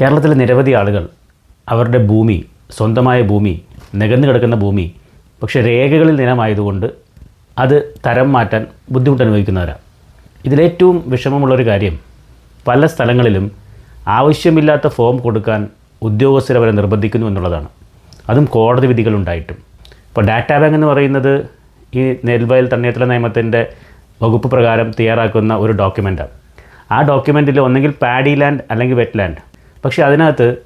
കേരളത്തിലെ നിരവധി ആളുകൾ അവരുടെ ഭൂമി സ്വന്തമായ ഭൂമി നികന്നു കിടക്കുന്ന ഭൂമി പക്ഷേ രേഖകളിൽ നിലമായതുകൊണ്ട് അത് തരം മാറ്റാൻ ബുദ്ധിമുട്ട് അനുഭവിക്കുന്നവരാണ് ഇതിലേറ്റവും വിഷമമുള്ളൊരു കാര്യം പല സ്ഥലങ്ങളിലും ആവശ്യമില്ലാത്ത ഫോം കൊടുക്കാൻ ഉദ്യോഗസ്ഥർ അവരെ നിർബന്ധിക്കുന്നു എന്നുള്ളതാണ്. അതും കോടതി വിധികളുണ്ടായിട്ടും. ഇപ്പോൾ ഡാറ്റാ ബാങ്ക് എന്ന് പറയുന്നത് ഈ നെൽവയൽ തണ്ണീർത്തല നിയമത്തിന്റെ വകുപ്പ് പ്രകാരം തയ്യാറാക്കുന്ന ഒരു ഡോക്യുമെന്റാണ്. ആ ഡോക്യുമെന്റിൽ ഒന്നെങ്കിൽ പാഡി ലാൻഡ് അല്ലെങ്കിൽ വെറ്റ് ലാൻഡ് പക്ഷേ അതിനകത്ത്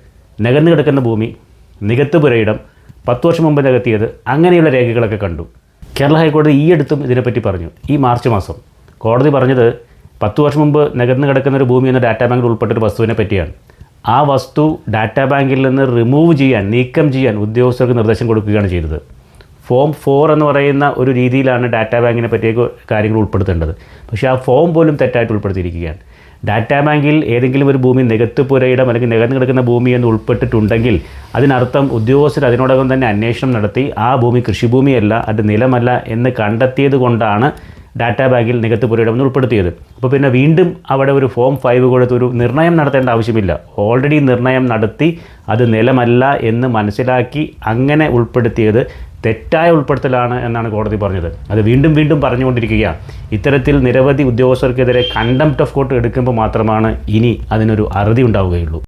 നികന്നു കിടക്കുന്ന ഭൂമി നികത്ത് പുരയിടം പത്ത് വർഷം മുമ്പ് നികത്തിയത് അങ്ങനെയുള്ള രേഖകളൊക്കെ കണ്ടു. കേരള ഹൈക്കോടതി ഈ അടുത്തും ഇതിനെപ്പറ്റി പറഞ്ഞു. ഈ മാർച്ച് മാസം കോടതി പറഞ്ഞത് പത്ത് വർഷം മുമ്പ് നികന്ന് കിടക്കുന്ന ഒരു ഭൂമി എന്ന ഡാറ്റാ ബാങ്കിൽ ഉൾപ്പെട്ടൊരു വസ്തുവിനെ പറ്റിയാണ്. ആ വസ്തു ഡാറ്റാ ബാങ്കിൽ നിന്ന് റിമൂവ് ചെയ്യാൻ നീക്കം ചെയ്യാൻ ഉദ്യോഗസ്ഥർക്ക് നിർദ്ദേശം കൊടുക്കുകയാണ് ചെയ്തത്. ഫോം ഫോർ എന്ന് പറയുന്ന ഒരു രീതിയിലാണ് ഡാറ്റാ ബാങ്കിനെ പറ്റിയ കാര്യങ്ങൾ ഉൾപ്പെടുത്തേണ്ടത്. പക്ഷേ ആ ഫോം പോലും തെറ്റായിട്ട് ഉൾപ്പെടുത്തിയിരിക്കുകയാണ്. ഡാറ്റാ ബാങ്കിൽ ഏതെങ്കിലും ഒരു ഭൂമി നികത്ത് പുരയിടം അല്ലെങ്കിൽ നികന്ന് കിടക്കുന്ന ഭൂമി എന്ന് ഉൾപ്പെട്ടിട്ടുണ്ടെങ്കിൽ അതിനർത്ഥം ഉദ്യോഗസ്ഥർ അതിനോടകം തന്നെ അന്വേഷണം നടത്തി ആ ഭൂമി കൃഷിഭൂമിയല്ല അത് നിലമല്ല എന്ന് കണ്ടെത്തിയത് കൊണ്ടാണ് ഡാറ്റാ ബാങ്കിൽ നികത്ത് പുരയിടം എന്ന് ഉൾപ്പെടുത്തിയത്. അപ്പോൾ പിന്നെ വീണ്ടും അവിടെ ഒരു ഫോം ഫൈവ് കൊടുത്ത് ഒരു നിർണയം നടത്തേണ്ട ആവശ്യമില്ല. ഓൾറെഡി നിർണയം നടത്തി അത് നിലമല്ല എന്ന് മനസ്സിലാക്കി അങ്ങനെ ഉൾപ്പെടുത്തിയത് തെറ്റായ ഉൾപ്പെടുത്തലാണ് എന്നാണ് കോടതി പറഞ്ഞത്. അത് വീണ്ടും വീണ്ടും പറഞ്ഞുകൊണ്ടിരിക്കുകയാണ് ഇത്തരത്തിൽ നിരവധി ഉദ്യോഗസ്ഥർക്കെതിരെ കണ്ടംപ്റ്റ് ഓഫ് കോർട്ട് എടുക്കുമ്പോൾ മാത്രമാണ് ഇനി അതിനൊരു അറുതി ഉണ്ടാവുകയുള്ളൂ.